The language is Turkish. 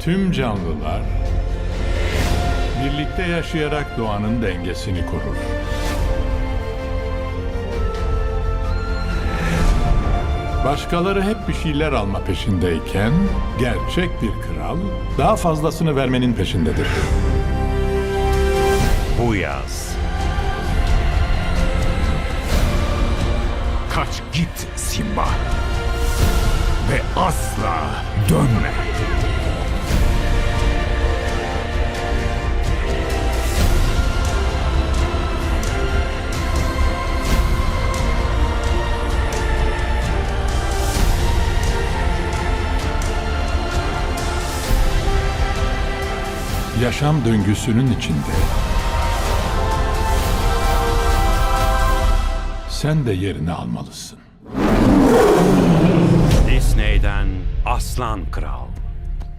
Tüm canlılar birlikte yaşayarak doğanın dengesini korur. Başkaları hep bir şeyler alma peşindeyken gerçek bir kral daha fazlasını vermenin peşindedir. Bu yaz. Kaç git Simba. Ve asla dönme. Yaşam döngüsünün içinde. Sen de yerini almalısın. Disney'den Aslan Kral.